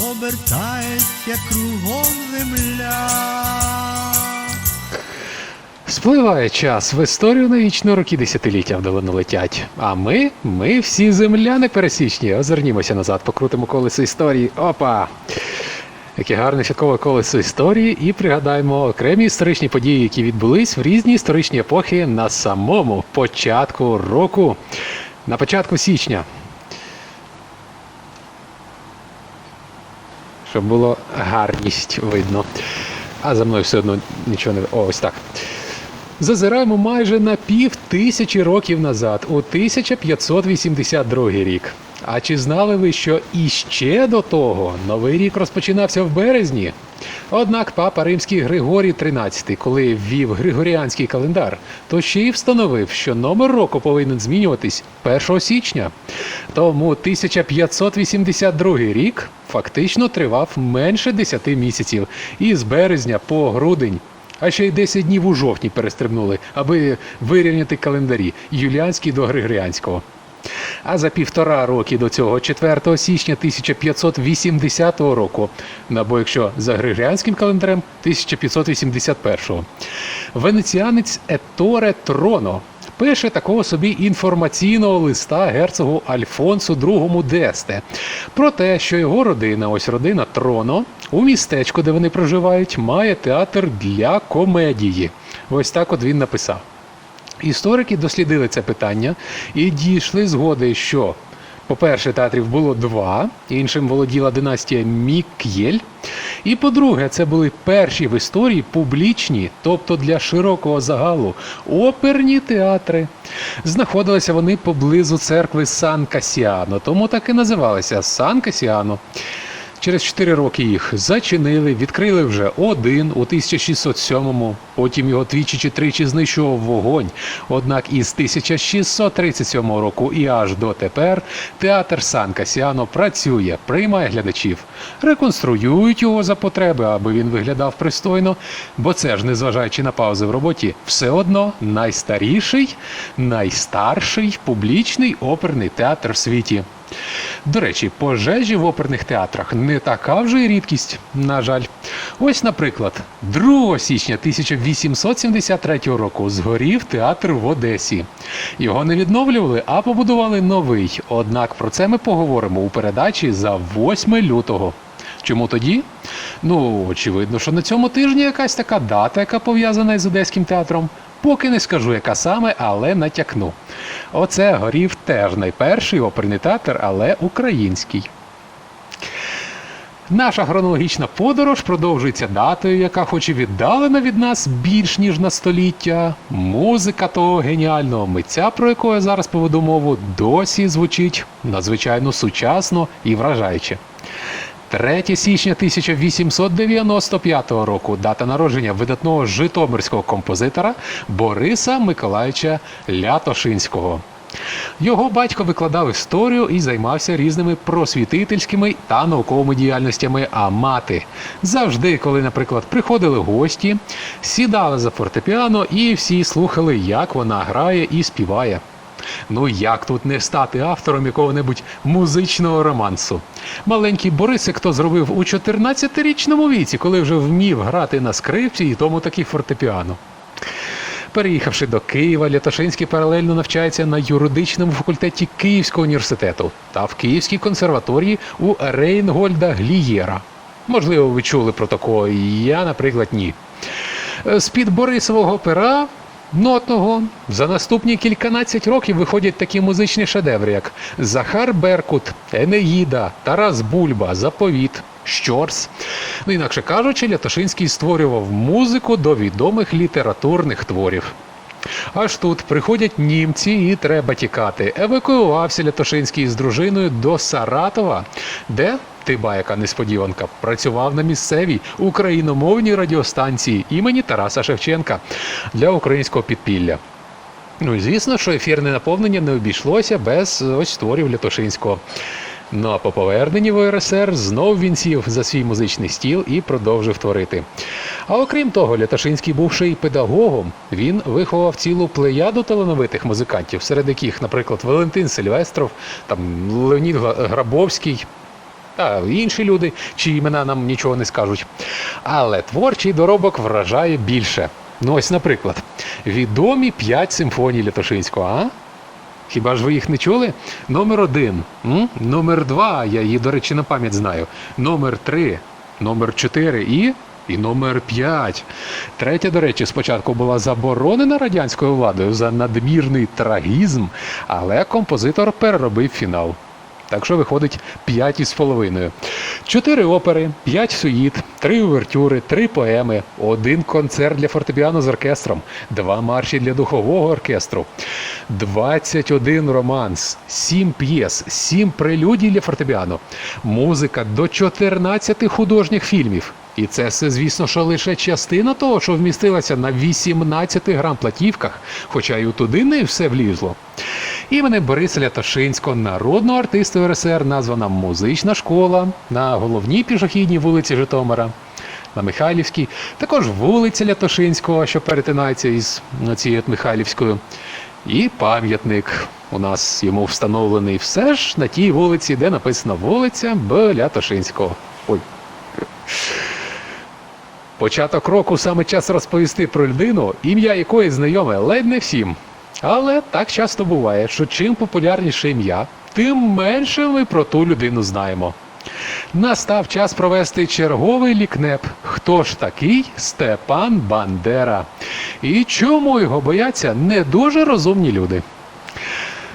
обертається кругом земля. Спливає час в історію навічно роки десятиліття вдалину летять. А ми, ми всі земляни пересічні. Озирнімося назад, покрутимо колесо історії. Опа! Яке гарне святкове колесо історії, і пригадаємо окремі історичні події, які відбулись в різні історичні епохи на самому початку року, на початку січня. Щоб було гарність видно. А за мною все одно нічого не. Ось так. Зазираємо майже на пів тисячі років назад, у 1582 рік. А чи знали ви, що іще до того новий рік розпочинався в березні? Однак папа римський Григорій XIII, коли ввів григоріанський календар, то ще й встановив, що номер року повинен змінюватись 1 січня. Тому 1582 рік фактично тривав менше 10 місяців, і з березня по грудень а ще й 10 днів у жовтні перестрибнули, аби вирівняти календарі юліанський до григоріанського. А за півтора роки до цього, 4 січня 1580 року, або якщо за григоріанським календарем 1581. Венеціанець Еторе Троно пише такого собі інформаційного листа герцогу Альфонсу II Десте про те, що його родина, ось родина Троно, у містечку, де вони проживають, має театр для комедії. Ось так от він написав. Історики дослідили це питання і дійшли згоди, що, по-перше, театрів було два, іншим володіла династія Мік'єль. І по-друге, це були перші в історії публічні, тобто для широкого загалу, оперні театри. Знаходилися вони поблизу церкви Сан Касіано, тому так і називалися Сан Касіано. Через 4 роки їх зачинили, відкрили вже один у 1607-му, потім його двічі чи тричі знищував вогонь. Однак із 1637 року і аж дотепер театр Сан Касіано працює, приймає глядачів, реконструюють його за потреби, аби він виглядав пристойно, бо це ж, незважаючи на паузи в роботі, все одно найстаріший, найстарший публічний оперний театр в світі. До речі, пожежі в оперних театрах не така вже й рідкість, на жаль. Ось, наприклад, 2 січня 1873 року згорів театр в Одесі. Його не відновлювали, а побудували новий. Однак про це ми поговоримо у передачі за 8 лютого. Чому тоді? Ну, очевидно, що на цьому тижні якась така дата, яка пов'язана із Одеським театром. Поки не скажу, яка саме, але натякну. Оце горів теж найперший оперний театр, але український. Наша хронологічна подорож продовжується датою, яка, хоч і віддалена від нас більш ніж на століття, музика того геніального митця, про якого я зараз поведу мову, досі звучить надзвичайно сучасно і вражаюче. 3 січня 1895 року дата народження видатного житомирського композитора Бориса Миколаївича Лятошинського. Його батько викладав історію і займався різними просвітительськими та науковими діяльностями. А мати завжди, коли, наприклад, приходили гості, сідали за фортепіано і всі слухали, як вона грає і співає. Ну як тут не стати автором якого-небудь музичного романсу? Маленький Борисик то зробив у 14-річному віці, коли вже вмів грати на скрипці і тому таки фортепіано. Переїхавши до Києва, Лятошинський паралельно навчається на юридичному факультеті Київського університету та в Київській консерваторії у Рейнгольда Глієра. Можливо, ви чули про такого, я, наприклад, ні. З-під Борисового пера нотного за наступні кільканадцять років виходять такі музичні шедеври, як Захар Беркут, Енеїда, Тарас Бульба, Заповіт, Щорс. Ну, інакше кажучи, Лятошинський створював музику до відомих літературних творів. Аж тут приходять німці і треба тікати. Евакуювався Лятошинський з дружиною до Саратова, де Ти ба, яка несподіванка, працював на місцевій україномовній радіостанції імені Тараса Шевченка для українського підпілля. Ну і звісно, що ефірне наповнення не обійшлося без ось творів Лятошинського. Ну а по поверненні в УРСР знов він сів за свій музичний стіл і продовжив творити. А окрім того, Лятошинський, бувши й педагогом, він виховав цілу плеяду талановитих музикантів, серед яких, наприклад, Валентин Сильвестров, там Леонід Грабовський. Та інші люди, чиї імена нам нічого не скажуть. Але творчий доробок вражає більше. Ну ось, наприклад, відомі п'ять симфоній Лятошинського, а? Хіба ж ви їх не чули? Номер один. М? Номер два, я її, до речі, на пам'ять знаю. Номер три, номер чотири і. І номер 5. Третя, до речі, спочатку була заборонена радянською владою за надмірний трагізм, але композитор переробив фінал. Так що виходить 5 із половиною. Чотири опери, 5 суїт, три увертюри, три поеми, один концерт для фортепіано з оркестром, два марші для духового оркестру, 21 романс, 7 п'єс, 7 прелюдій для фортепіано, музика до 14 художніх фільмів. І це все, звісно, що лише частина того, що вмістилася на 18 грам платівках, хоча й туди не все влізло. Іменем Бориса Лятошинського, народного артиста РСР, названа музична школа на головній пішохідній вулиці Житомира. На Михайлівській, також вулиця Лятошинського, що перетинається із цією Михайлівською. І пам'ятник у нас йому встановлений все ж на тій вулиці, де написано вулиця Б. Лятошинського. Ой. Початок року саме час розповісти про людину, ім'я якої знайоме ледь не всім. Але так часто буває, що чим популярніше ім'я, тим менше ми про ту людину знаємо. Настав час провести черговий лікнеп. Хто ж такий Степан Бандера? І чому його бояться не дуже розумні люди?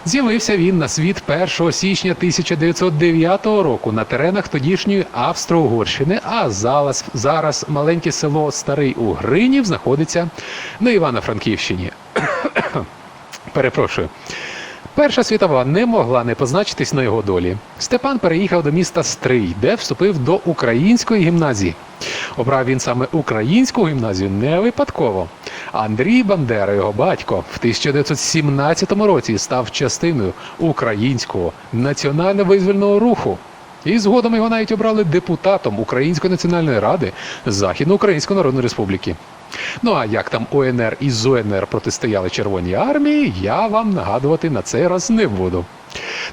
З'явився він на світ 1 січня 1909 року на теренах тодішньої Австро-Угорщини, а зараз, зараз маленьке село Старий Угринів знаходиться на Івано-Франківщині. Перепрошую. Перша світова не могла не позначитись на його долі. Степан переїхав до міста Стрий, де вступив до української гімназії. Обрав він саме українську гімназію не випадково. Андрій Бандера, його батько, в 1917 році став частиною українського національно-визвольного руху. І згодом його навіть обрали депутатом Української національної ради Західноукраїнської Народної Республіки. Ну а як там ОНР і ЗУНР протистояли Червоній армії, я вам нагадувати на цей раз не буду.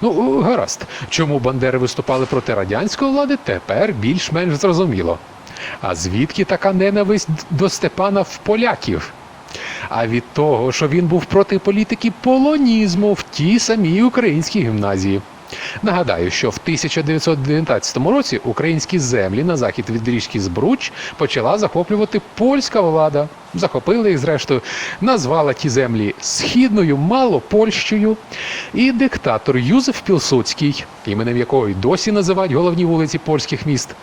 Ну, гаразд, чому бандери виступали проти радянської влади, тепер більш-менш зрозуміло. А звідки така ненависть до Степана в поляків? А від того, що він був проти політики полонізму в тій самій українській гімназії. Нагадаю, що в 1919 році українські землі на захід від річки Збруч почала захоплювати польська влада. Захопили їх, зрештою, назвала ті землі Східною Малопольщею. І диктатор Юзеф Пілсудський, іменем якого й досі називають головні вулиці польських міст.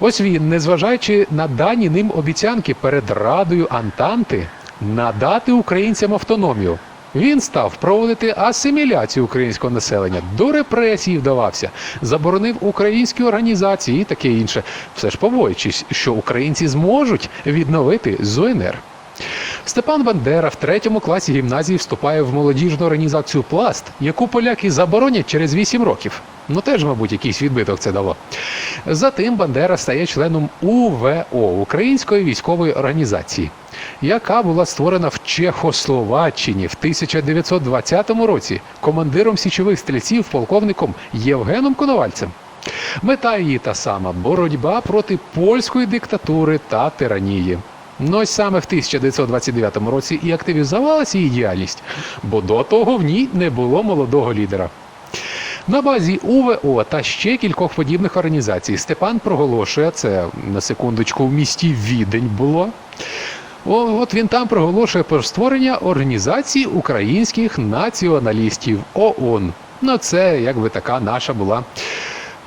Ось він, незважаючи на дані ним обіцянки перед Радою Антанти, надати українцям автономію. Він став проводити асиміляцію українського населення, до репресій вдавався, заборонив українські організації і таке інше, все ж побоюючись, що українці зможуть відновити ЗУНР. Степан Бандера в третьому класі гімназії вступає в молодіжну організацію Пласт, яку поляки заборонять через 8 років. Ну теж, мабуть, якийсь відбиток це дало. Затим Бандера стає членом УВО Української військової організації, яка була створена в Чехословаччині в 1920 році командиром січових стрільців полковником Євгеном Коновальцем. Мета її та сама боротьба проти польської диктатури та тиранії. Ну ось саме в 1929 році і активізувалася її діяльність, бо до того в ній не було молодого лідера. На базі УВО та ще кількох подібних організацій Степан проголошує це на секундочку в місті Відень було. От він там проголошує про створення організації українських націоналістів ООН. Ну, це якби така наша була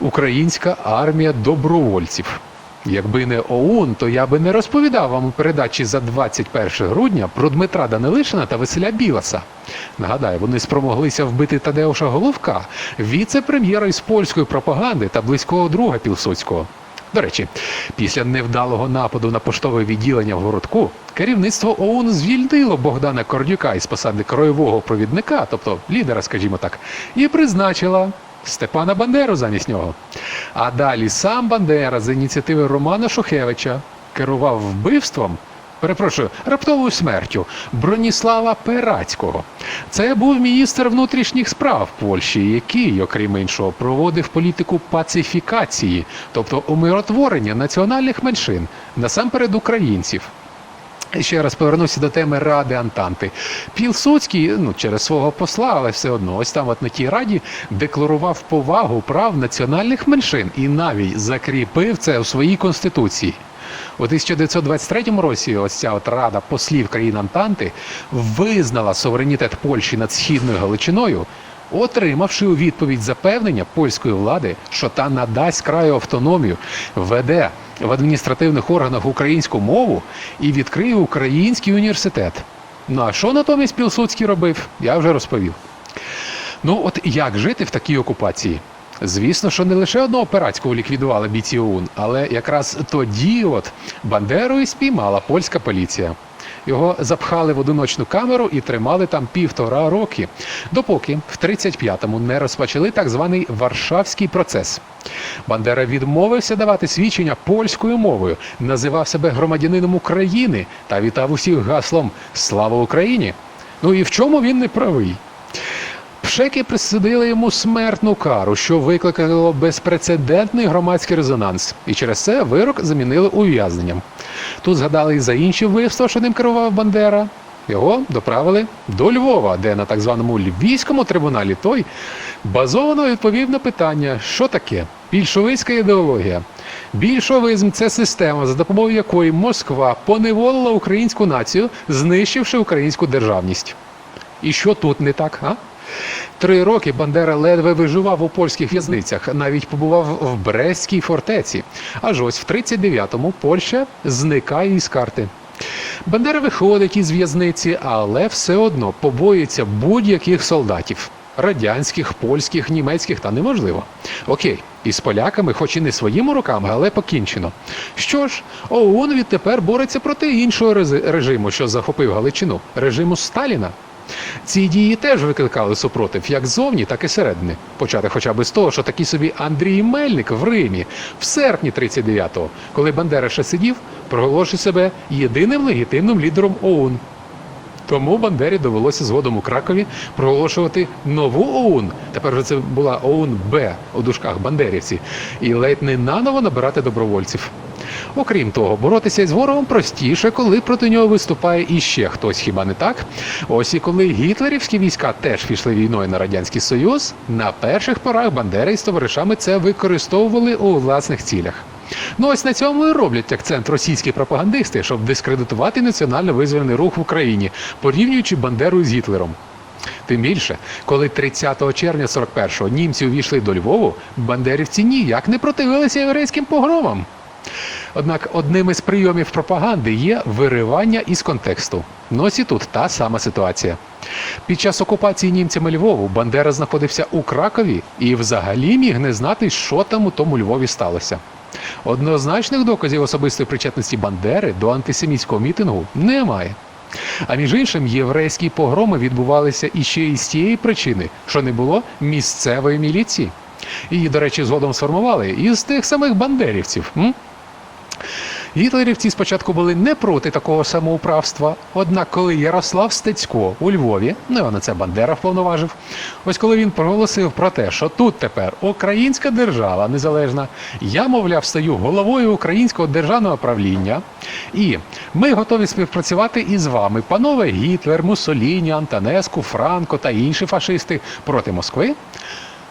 українська армія добровольців. Якби не ОУН, то я би не розповідав вам у передачі за 21 грудня про Дмитра Данилишина та Василя Біласа. Нагадаю, вони спромоглися вбити Тадеуша Головка, віце-прем'єра із польської пропаганди та близького друга Пілсудського. До речі, після невдалого нападу на поштове відділення в городку керівництво ОУН звільнило Богдана Кордюка із посади краєвого провідника, тобто лідера, скажімо так, і призначила Степана Бандеру замість нього. А далі сам Бандера з ініціативи Романа Шухевича керував вбивством. Перепрошую, раптовою смертю Броніслава Перацького. Це був міністр внутрішніх справ Польщі, який, окрім іншого, проводив політику пацифікації, тобто умиротворення національних меншин, насамперед українців. Ще раз повернуся до теми Ради Антанти. Пілсудський, ну через свого посла, але все одно, ось там от на тій раді декларував повагу прав національних меншин і навіть закріпив це у своїй конституції. У 1923 році ось ця от рада послів країн Антанти визнала суверенітет Польщі над східною Галичиною, отримавши у відповідь запевнення польської влади, що та надасть краю автономію, веде в адміністративних органах українську мову і відкриє український університет. Ну а що натомість Пілсудський робив, я вже розповів. Ну от як жити в такій окупації? Звісно, що не лише одного пиратського ліквідували бійці ОУН, але якраз тоді от Бандеру і спіймала польська поліція. Його запхали в одиночну камеру і тримали там півтора роки, допоки в 35-му не розпочали так званий Варшавський процес. Бандера відмовився давати свідчення польською мовою, називав себе громадянином України та вітав усіх гаслом Слава Україні! Ну і в чому він не правий? Пшеки присудили йому смертну кару, що викликало безпрецедентний громадський резонанс, і через це вирок замінили ув'язненням. Тут згадали і за інші вбивства, що ним керував Бандера. Його доправили до Львова, де на так званому львівському трибуналі той базовано відповів на питання, що таке більшовицька ідеологія. Більшовизм це система, за допомогою якої Москва поневолила українську націю, знищивши українську державність. І що тут не так, а? Три роки Бандера ледве виживав у польських в'язницях, навіть побував в Брестській фортеці. Аж ось в 39-му Польща зникає із карти. Бандера виходить із в'язниці, але все одно побоїться будь-яких солдатів. Радянських, польських, німецьких та неможливо. Окей, із поляками, хоч і не своїми руками, але покінчено. Що ж, ООН відтепер бореться проти іншого режиму, що захопив Галичину режиму Сталіна. Ці дії теж викликали супротив як ззовні, так і середини. Почати хоча б з того, що такий собі Андрій Мельник в Римі в серпні 39-го, коли Бандера ще сидів, проголошив себе єдиним легітимним лідером ОУН. Тому Бандері довелося згодом у Кракові проголошувати нову ОУН. Тепер вже це була ОУН Б у дужках Бандерівці, і ледь не наново набирати добровольців. Окрім того, боротися із ворогом простіше, коли проти нього виступає іще хтось, хіба не так? Ось і коли гітлерівські війська теж пішли війною на радянський союз, на перших порах Бандери із товаришами це використовували у власних цілях. Ну ось на цьому і роблять акцент російські пропагандисти, щоб дискредитувати національно визвольний рух в Україні, порівнюючи Бандеру з Гітлером. Тим більше, коли 30 червня 41-го німці увійшли до Львову, бандерівці ніяк не противилися єврейським погромам. Однак одним із прийомів пропаганди є виривання із контексту. Ну ось і тут та сама ситуація. Під час окупації німцями Львову Бандера знаходився у Кракові і взагалі міг не знати, що там у тому Львові сталося. Однозначних доказів особистої причетності Бандери до антисемітського мітингу немає. А між іншим, єврейські погроми відбувалися іще із тієї причини, що не було місцевої міліції. Її, до речі, згодом сформували із тих самих бандерівців. М? Гітлерівці спочатку були не проти такого самоуправства, однак коли Ярослав Стецько у Львові, ну його на це Бандера вповноважив, ось коли він проголосив про те, що тут тепер українська держава незалежна, я, мовляв, стаю головою українського державного правління, і ми готові співпрацювати із вами, панове Гітлер, Муссоліні, Антонеску, Франко та інші фашисти проти Москви.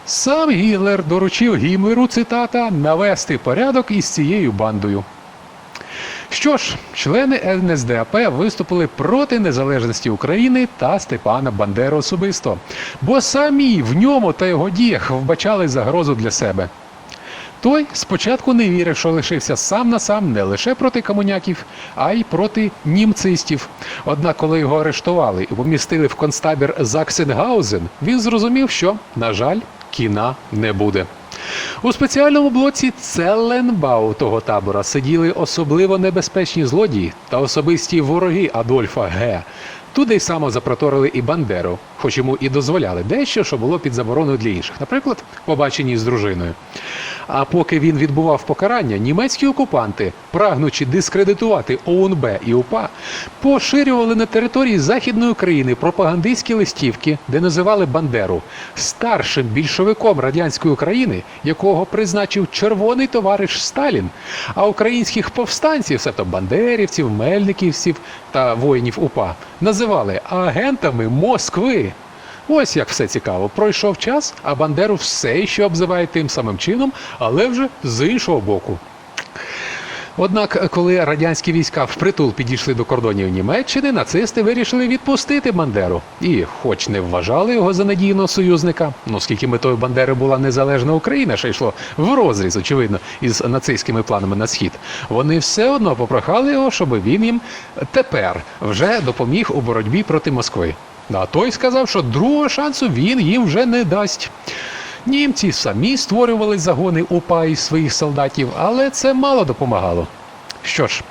Сам Гітлер доручив Гімлеру, цитата, навести порядок із цією бандою. Що ж, члени НСДАП виступили проти незалежності України та Степана Бандери особисто, бо самі в ньому та його діях вбачали загрозу для себе. Той спочатку не вірив, що лишився сам на сам не лише проти комуняків, а й проти німцистів. Однак, коли його арештували і помістили в концтабір Заксенгаузен, він зрозумів, що, на жаль, кіна не буде. У спеціальному блоці Целенбау того табора сиділи особливо небезпечні злодії та особисті вороги Адольфа Г. Туди й само запроторили і Бандеру, хоч йому і дозволяли дещо, що було під забороною для інших, наприклад, побачені з дружиною. А поки він відбував покарання, німецькі окупанти, прагнучи дискредитувати ОУНБ і УПА, поширювали на території Західної України пропагандистські листівки, де називали Бандеру старшим більшовиком радянської України, якого призначив червоний товариш Сталін, а українських повстанців, себто бандерівців, мельниківців та воїнів УПА, називали агентами Москви. Ось як все цікаво. Пройшов час, а Бандеру все ще обзиває тим самим чином, але вже з іншого боку. Однак, коли радянські війська впритул підійшли до кордонів Німеччини, нацисти вирішили відпустити Бандеру. І, хоч не вважали його за надійного союзника, ну оскільки метою Бандери була незалежна Україна, що йшло в розріз, очевидно, із нацистськими планами на схід, вони все одно попрохали його, щоб він їм тепер вже допоміг у боротьбі проти Москви. А той сказав, що другого шансу він їм вже не дасть. Німці самі створювали загони УПА із своїх солдатів, але це мало допомагало. Що ж,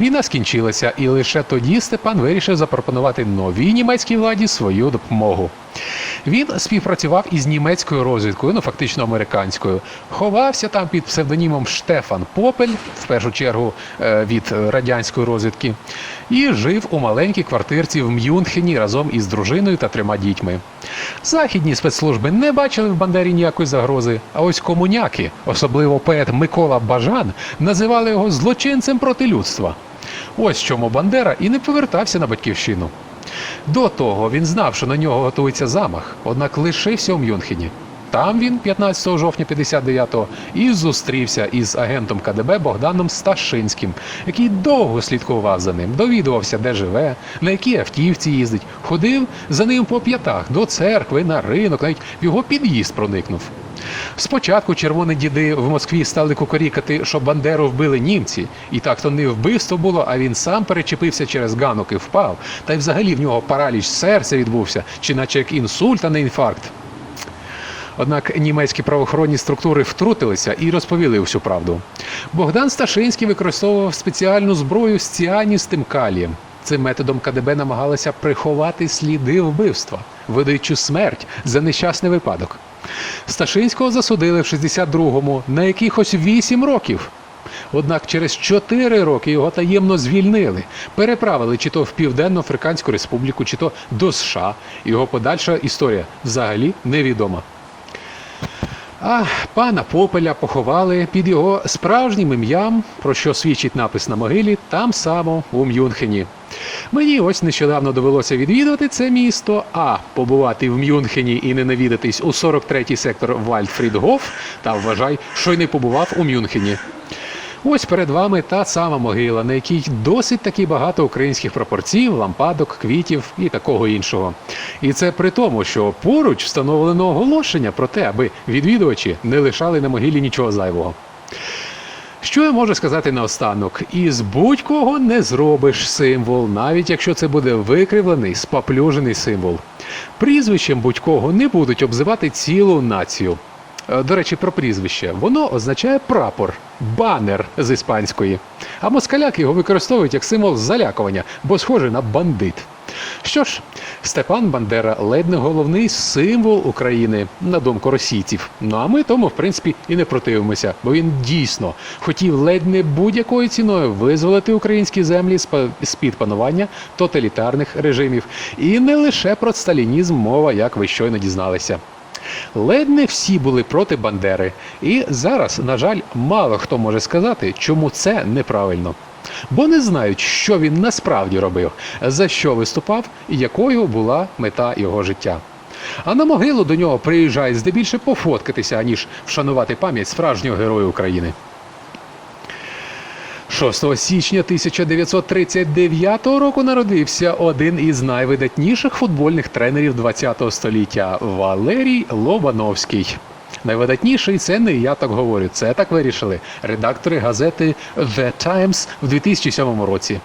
війна скінчилася, і лише тоді Степан вирішив запропонувати новій німецькій владі свою допомогу. Він співпрацював із німецькою розвідкою, ну фактично американською, ховався там під псевдонімом Штефан Попель, в першу чергу е, від е, радянської розвідки, і жив у маленькій квартирці в Мюнхені разом із дружиною та трьома дітьми. Західні спецслужби не бачили в Бандері ніякої загрози, а ось комуняки, особливо поет Микола Бажан, називали його злочинцем проти людства. Ось чому Бандера і не повертався на батьківщину. До того він знав, що на нього готується замах, однак лишився у Мюнхені. Там він 15 жовтня 59-го і зустрівся із агентом КДБ Богданом Сташинським, який довго слідкував за ним, довідувався, де живе, на якій автівці їздить, ходив за ним по п'ятах до церкви, на ринок, навіть в його під'їзд проникнув. Спочатку червоні діди в Москві стали кукарікати, що Бандеру вбили німці, і так то не вбивство було, а він сам перечепився через ганок і впав. Та й взагалі в нього параліч серця відбувся, чи наче як інсульт, а не інфаркт. Однак німецькі правоохоронні структури втрутилися і розповіли всю правду. Богдан Сташинський використовував спеціальну зброю з ціаністим калієм. Цим методом КДБ намагалися приховати сліди вбивства, видаючи смерть за нещасний випадок. Сташинського засудили в 62-му на якихось 8 років. Однак через 4 роки його таємно звільнили, переправили чи то в Південно-Африканську Республіку, чи то до США. Його подальша історія взагалі невідома. А пана Попеля поховали під його справжнім ім'ям, про що свідчить напис на могилі, там само у Мюнхені. Мені ось нещодавно довелося відвідувати це місто, а побувати в Мюнхені і не навідатись у 43-й сектор Вальдфрідгоф, та вважай, що й не побував у Мюнхені. Ось перед вами та сама могила, на якій досить таки багато українських пропорцій, лампадок, квітів і такого іншого. І це при тому, що поруч встановлено оголошення про те, аби відвідувачі не лишали на могилі нічого зайвого. Що я можу сказати наостанок? Із будь-кого не зробиш символ, навіть якщо це буде викривлений, споплюжений символ. Прізвищем будь-кого не будуть обзивати цілу націю. Е, До речі, про прізвище. Воно означає прапор, банер з іспанської. А москаляки його використовують як символ залякування, бо схоже на бандит. Що ж, Степан Бандера ледь не головний символ України, на думку російців. Ну а ми тому, в принципі, і не противимося, бо він дійсно хотів ледь не будь-якою ціною визволити українські землі з-па- з-під панування тоталітарних режимів. І не лише про сталінізм мова, як ви щойно дізналися. Ледь не всі були проти Бандери, і зараз, на жаль, мало хто може сказати, чому це неправильно. Бо не знають, що він насправді робив, за що виступав і якою була мета його життя. А на могилу до нього приїжджають здебільше пофоткатися, аніж вшанувати пам'ять справжнього героя України. 6 січня 1939 року народився один із найвидатніших футбольних тренерів ХХ століття Валерій Лобановський. Найвидатніший це не я так говорю, це так вирішили редактори газети The Times в 2007 році.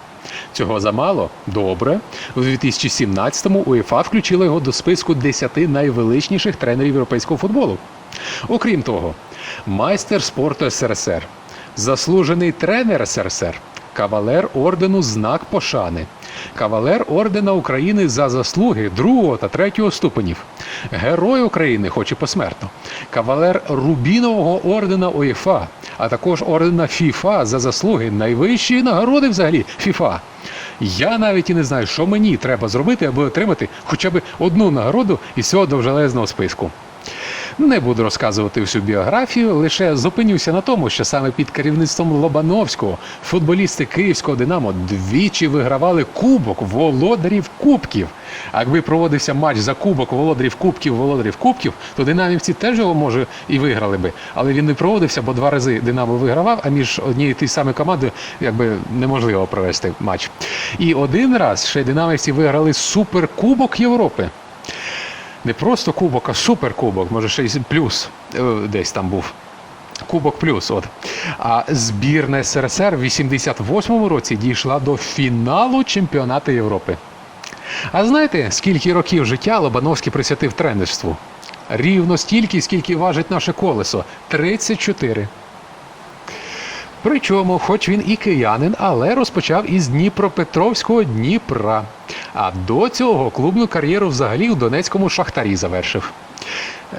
Цього замало? Добре. У 2017-му УЄФА включила його до списку 10 найвеличніших тренерів європейського футболу. Окрім того, майстер спорту СРСР, заслужений тренер СРСР, кавалер ордену Знак Пошани, кавалер ордена України за заслуги другого та третього ступенів, герой України, хоч і посмертно, кавалер Рубінового ордена УЄФА, а також ордена ФІФА за заслуги. Найвищої нагороди взагалі ФІФА. Я навіть і не знаю, що мені треба зробити, аби отримати хоча б одну нагороду із цього довжелезного списку. Не буду розказувати всю біографію, лише зупинюся на тому, що саме під керівництвом Лобановського футболісти київського Динамо двічі вигравали кубок володарів кубків. Якби проводився матч за кубок володарів кубків, володарів кубків, то динамівці теж його може і виграли би. Але він не проводився, бо два рази Динамо вигравав, а між однією тією самою командою якби неможливо провести матч. І один раз ще динамівці виграли суперкубок Європи не просто кубок, а суперкубок, може ще й плюс е, десь там був. Кубок плюс, от. А збірна СРСР в 88-му році дійшла до фіналу чемпіонату Європи. А знаєте, скільки років життя Лобановський присвятив тренерству? Рівно стільки, скільки важить наше колесо 34. Причому, хоч він і киянин, але розпочав із Дніпропетровського Дніпра. А до цього клубну кар'єру взагалі у Донецькому шахтарі завершив.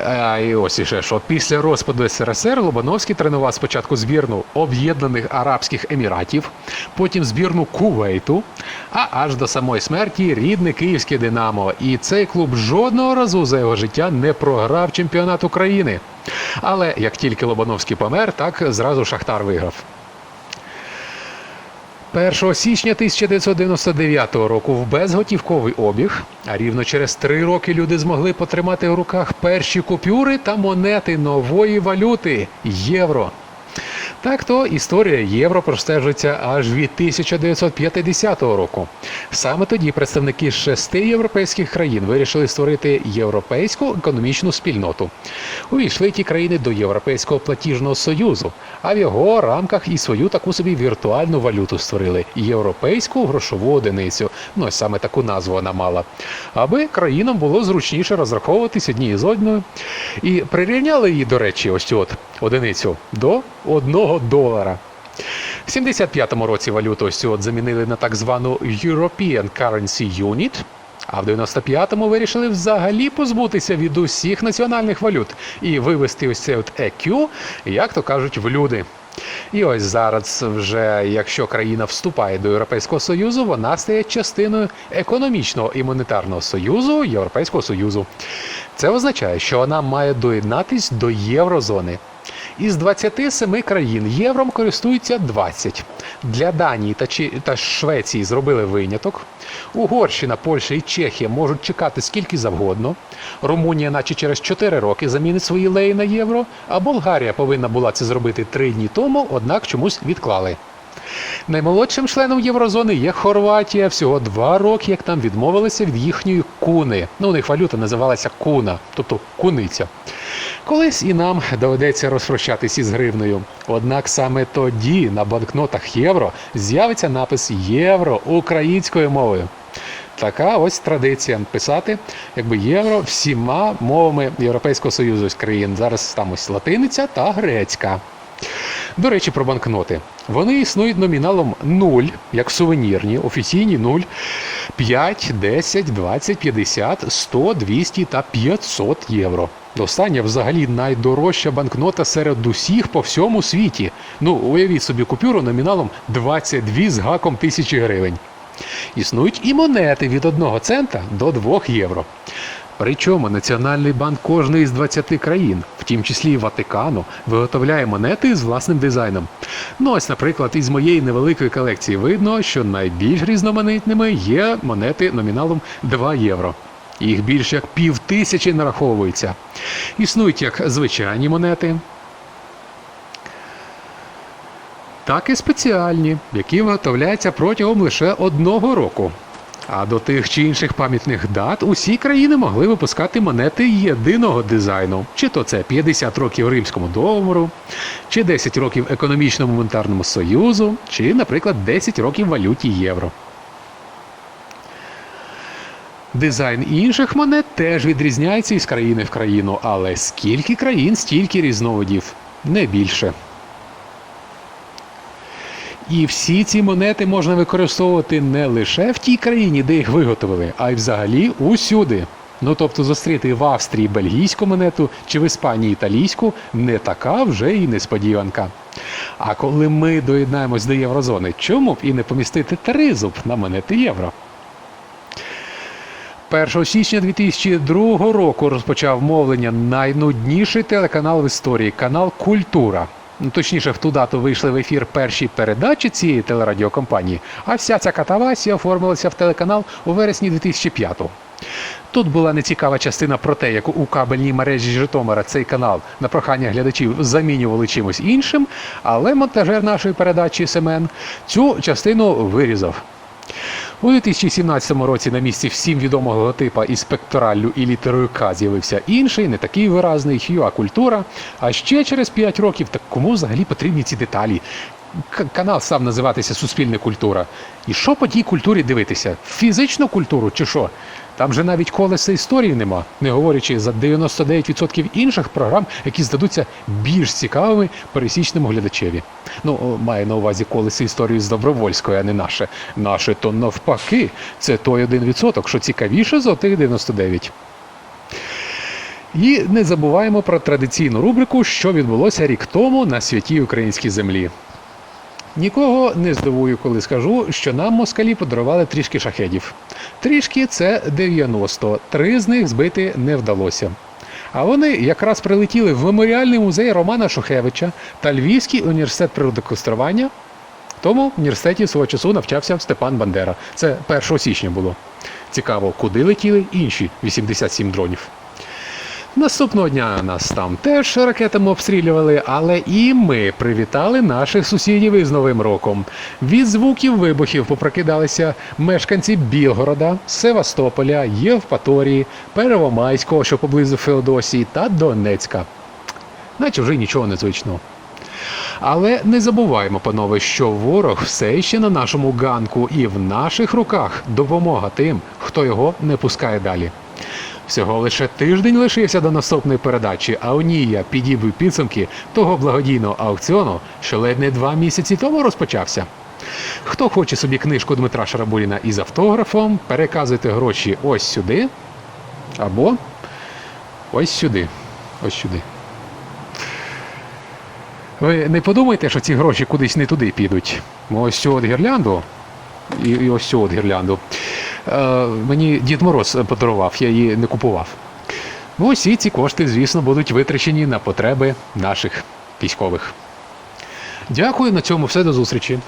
А і ось іще що після розпаду СРСР Лобановський тренував спочатку збірну Об'єднаних Арабських Еміратів, потім збірну Кувейту, а аж до самої смерті рідне київське Динамо. І цей клуб жодного разу за його життя не програв чемпіонат України. Але як тільки Лобановський помер, так зразу Шахтар виграв. 1 січня 1999 року в безготівковий обіг, а рівно через три роки люди змогли потримати в руках перші купюри та монети нової валюти євро. Так то історія євро простежується аж від 1950 року. Саме тоді представники шести європейських країн вирішили створити європейську економічну спільноту. Увійшли ті країни до Європейського платіжного союзу, а в його рамках і свою таку собі віртуальну валюту створили європейську грошову одиницю. Ну саме таку назву вона мала, аби країнам було зручніше розраховуватись однією з одною. І прирівняли її, до речі, ось цю от одиницю до одного долара. В 75-му році валюту ось замінили на так звану European Currency Unit, а в 95-му вирішили взагалі позбутися від усіх національних валют і вивести ось цей от EQ, як то кажуть, в люди. І ось зараз, вже якщо країна вступає до Європейського Союзу, вона стає частиною економічного і монетарного союзу Європейського Союзу. Це означає, що вона має доєднатись до єврозони. Із 27 країн євром користуються 20. Для Данії та, Швеції зробили виняток. Угорщина, Польща і Чехія можуть чекати скільки завгодно. Румунія, наче через 4 роки, замінить свої леї на євро, а Болгарія повинна була це зробити 3 дні тому, однак чомусь відклали. Наймолодшим членом Єврозони є Хорватія. Всього два роки, як там відмовилися від їхньої куни. Ну, у них валюта називалася куна, тобто куниця. Колись і нам доведеться розпрощатись із гривнею. Однак саме тоді на банкнотах євро з'явиться напис Євро українською мовою. Така ось традиція писати якби євро всіма мовами Європейського Союзу з країн. Зараз там ось латиниця та грецька. До речі, про банкноти. Вони існують номіналом 0, як сувенірні, офіційні 0, 5, 10, 20, 50, 100, 200 та 500 євро. Остання взагалі найдорожча банкнота серед усіх по всьому світі. Ну, уявіть собі купюру номіналом 22 з гаком тисячі гривень. Існують і монети від 1 цента до 2 євро. Причому Національний банк кожної з 20 країн, в тім числі і Ватикану, виготовляє монети з власним дизайном. Ну ось, наприклад, із моєї невеликої колекції видно, що найбільш різноманітними є монети номіналом 2 євро. Їх більш як пів тисячі нараховується. Існують як звичайні монети, так і спеціальні, які виготовляються протягом лише одного року. А до тих чи інших пам'ятних дат усі країни могли випускати монети єдиного дизайну, чи то це 50 років Римському договору, чи 10 років економічному монетарному союзу, чи, наприклад, 10 років валюті євро. Дизайн інших монет теж відрізняється із країни в країну, але скільки країн, стільки різновидів, не більше. І всі ці монети можна використовувати не лише в тій країні, де їх виготовили, а й взагалі усюди. Ну тобто зустріти в Австрії бельгійську монету чи в Іспанії італійську не така вже і несподіванка. А коли ми доєднаємось до єврозони, чому б і не помістити тризуб на монети євро? 1 січня 2002 року розпочав мовлення найнудніший телеканал в історії канал Культура. Ну, Точніше, в ту дату вийшли в ефір перші передачі цієї телерадіокомпанії, а вся ця катавасія оформилася в телеканал у вересні 2005-го. Тут була нецікава частина про те, як у кабельній мережі Житомира цей канал на прохання глядачів замінювали чимось іншим, але монтажер нашої передачі Семен цю частину вирізав. У 2017 році на місці всім відомого логотипа із пектораллю і літерою К з'явився інший, не такий виразний Хюа Культура. А ще через 5 років, так кому взагалі потрібні ці деталі? Канал сам називатися Суспільне культура. І що по тій культурі дивитися? Фізичну культуру чи що? Там же навіть колеса історії нема, не говорячи за 99% інших програм, які здадуться більш цікавими пересічному глядачеві. Ну, має на увазі колеса історії з Добровольської, а не наше. Наше то навпаки. Це той 1%, що цікавіше за тих 99%. І не забуваємо про традиційну рубрику, що відбулося рік тому на святій українській землі. Нікого не здивую, коли скажу, що нам москалі подарували трішки шахедів. Трішки це 90, три з них збити не вдалося. А вони якраз прилетіли в меморіальний музей Романа Шухевича та Львівський університет природокористування. Тому в університеті свого часу навчався Степан Бандера. Це 1 січня було. Цікаво, куди летіли інші 87 дронів. Наступного дня нас там теж ракетами обстрілювали, але і ми привітали наших сусідів із Новим роком. Від звуків вибухів попрокидалися мешканці Білгорода, Севастополя, Євпаторії, Первомайського, що поблизу Феодосії, та Донецька. Наче вже нічого незвичного. Але не забуваємо, панове, що ворог все ще на нашому ганку і в наших руках допомога тим, хто його не пускає далі. Всього лише тиждень лишився до наступної передачі, а у ній я підібив підсумки того благодійного аукціону, що ледь не два місяці тому розпочався. Хто хоче собі книжку Дмитра Шарабуліна із автографом, переказуйте гроші ось сюди, або ось сюди. Ось сюди. Ви не подумайте, що ці гроші кудись не туди підуть. Ось цю от гірлянду і, і ось цю от гірлянду. Е, мені Дід Мороз подарував, я її не купував. Ну, усі ці кошти, звісно, будуть витрачені на потреби наших військових. Дякую, на цьому все до зустрічі.